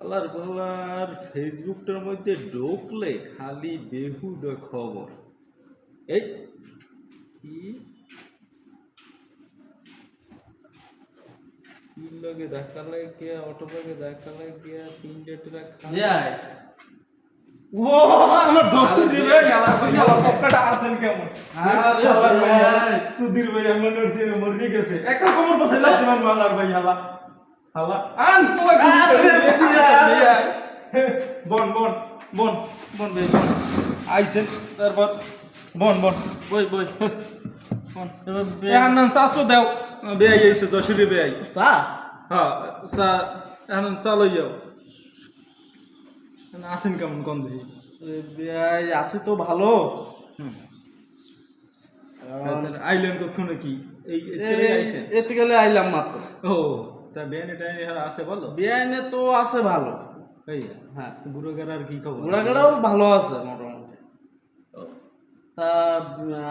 আল্লাহর বাবার ফেসবুকটার মধ্যে ঢুকলে খালি বেহুদ খবর। এই কি? লগে ধাক্কা লাগে গিয়া অটো লগে গিয়া তিনটে ট্রাক খালি। যাই ও আমার দোষ দিবে আমার সঙ্গে আমার পক্কাটা আছেন কেমন। সুধীর ভাই আমার মরে গেছে। একটা খবর লাগতে মান মালার ভাই হালা হালা আন বন বন বন বন আইছেন তারপর বন বন। বই বই। বন বে- নাম দাও। আইছে দশরে হ্যাঁ যাও। আছেন কেমন কোন দেখি? আছি তো ভালো। আইলেন কখনো কি? এই এতে গেলে আইলাম মাত্র। ও। তা বেয়ানি টাইনি আর আছে বলো? বেআইনে তো আছে ভালো। এই হ্যাঁ আর কি খবর? ঘোড়াঘাড়াও ভালো আছে মোটামুটি। তা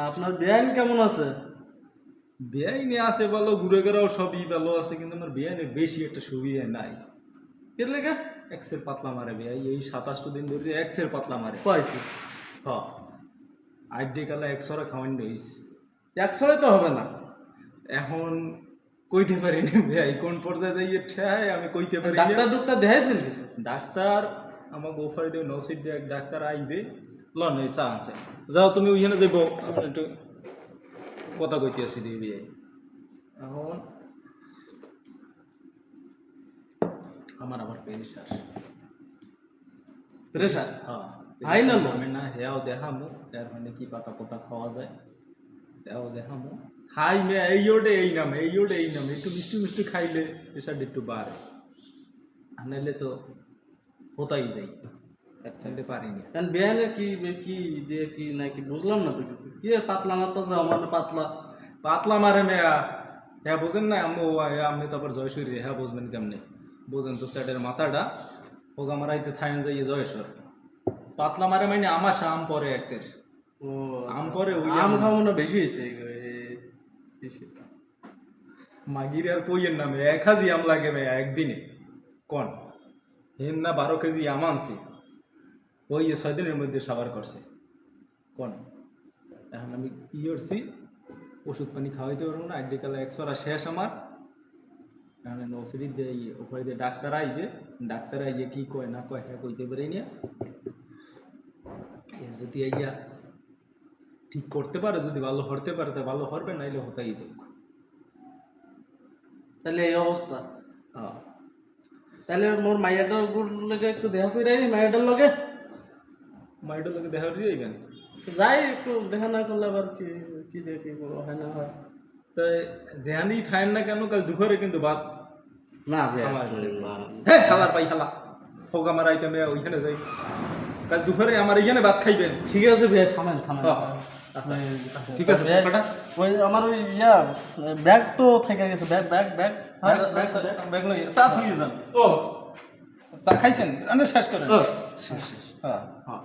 আপনার বেআইন কেমন আছে? বেআইনি আছে বলো গুরুগারাও সবই ভালো আছে কিন্তু আমার বেআইনে বেশি একটা সুবিধা নাই। এর লেগে এক্সের পাতলা মারে বেআই এই সাতাশটো দিন ধরে এক্সের পাতলা মারে। কয় কি? হ। আইডি কালা একশোরা খাওয়ান দিস একশোয় তো হবে না। এখন কইতে পারি না ভাই কোন পর্যায়ে যাইয়ে ঠায় আমি কইতে পারি ডাক্তার ডুক্তার দেখাইছেন কিছু ডাক্তার আমাকে অফার নৌসিড দিয়ে এক ডাক্তার আইবে। লন এই চা আছে যাও তুমি ওইখানে যাইব। একটু কথা কইতে আসি দিয়ে বিয়ে এখন আমার আবার প্রেশার প্রেশার হ্যাঁ হাই না না হেয়াও দেখামু এর মানে কি পাতা পাতা খাওয়া যায়। হেয়াও দেখামু। হাই মে এই ওডে এই নাম এই ওডে এই নাম একটু মিষ্টি মিষ্টি খাইলে প্রেশার একটু বাড়ে। আনাইলে তো হতাই যাই। চাইতে পারিনি কারণ বেআইনের কি কি দিয়ে কি নাকি বুঝলাম না তো কিছু। কি পাতলা মারতেছে আমার পাতলা পাতলা মারে মেয়া। হ্যাঁ বোঝেন না আম্মু আপনি তারপর জয়সূরি হ্যাঁ বুঝবেন কেমনে। বোঝেন তো স্যাটের মাথাটা হোক আমার আইতে থাইন যাইয়ে জয়সর। পাতলা মারে মানে আমার আম পরে এক্সের ও আম করে ওই আম আম। খাওয়ানো বেশি হয়েছে। মাগির আর কইয়ের নামে এক হাজি আম লাগে মেয়া একদিনে। কোন? হেন না বারো কেজি আম আনছি। ওই ছয় দিনের মধ্যে সাবার করছে। কোন? এখন আমি কি করছি? ওষুধ পানি খাওয়াইতে পারব না একদিকে কালে একশোরা শেষ আমার। এখন নৌসিরি দিয়ে ওখানে দিয়ে ডাক্তার আইবে, ডাক্তার আইয়ে কি কয় না কয় হ্যাঁ কইতে পারি না। যদি আইয়া ঠিক করতে পারে যদি ভালো হরতে পারে তা ভালো হরবে নাইলে হতাই যাক। তাহলে এই অবস্থা। হ্যাঁ। তাহলে মোর মাইয়াটার গুড় লগে একটু দেখা করে আই মাইয়াটার লগে? মাইডের লোকে দেখা দিয়ে যাইবেন যাই একটু দেখা না করলে আবার কি কি দিয়ে কি করব হয় না হয়। তাই যেহানি থাকেন না কেন কাল দুপুরে কিন্তু ভাত না ভাই আমার হ্যাঁ হালার পাই হালা হোক আমার আইতে মেয়ে ওইখানে যাই। কাল দুপুরে আমার এখানে ভাত খাইবেন। ঠিক আছে ভাই থামেন থামেন। আচ্ছা, ঠিক আছে পক্কাটা ওই আমার ওই ইয়া ব্যাগ তো থেকে গেছে ব্যাগ ব্যাগ ব্যাগ। হ্যাঁ, ব্যাগ ব্যাগ লই চা থুই যান। ও। চা খাইছেন? শেষ করেন। হ্যাঁ। হ্যাঁ।